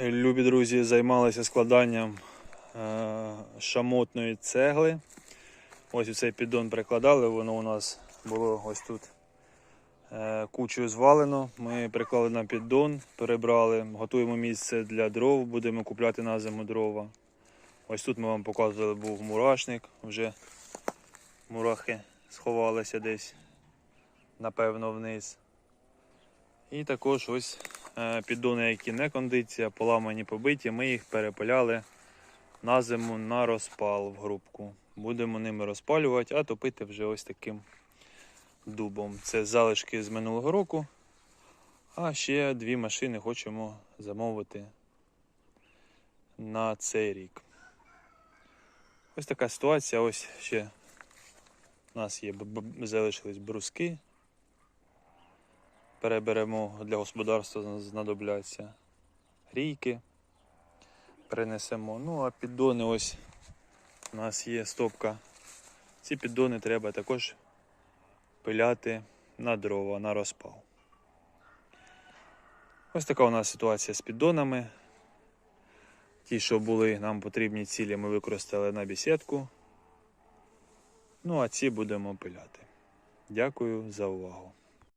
любі друзі, займалися складанням е, шамотної цегли. Ось цей піддон прикладали, воно у нас було ось тут е, кучою звалено. Ми приклали на піддон, перебрали, готуємо місце для дров, будемо купляти на зиму дрова. Ось тут ми вам показували, був мурашник, вже мурахи сховалися десь, напевно, вниз. І також ось піддони, які не кондиція, поламані, побиті, ми їх перепиляли на зиму на розпал в грубку. Будемо ними розпалювати, а топити вже ось таким дубом. Це залишки з минулого року. А ще дві машини хочемо замовити на цей рік. Ось така ситуація. Ось ще у нас є залишились бруски. Переберемо для господарства знадобляться рійки. Перенесемо. Ну, а піддони ось у нас є стопка. Ці піддони треба також пиляти на дрова, на розпал. Ось така у нас ситуація з піддонами. Ті, що були нам потрібні цілі, ми використали на бесідку. Ну, а ці будемо пиляти. Дякую за увагу.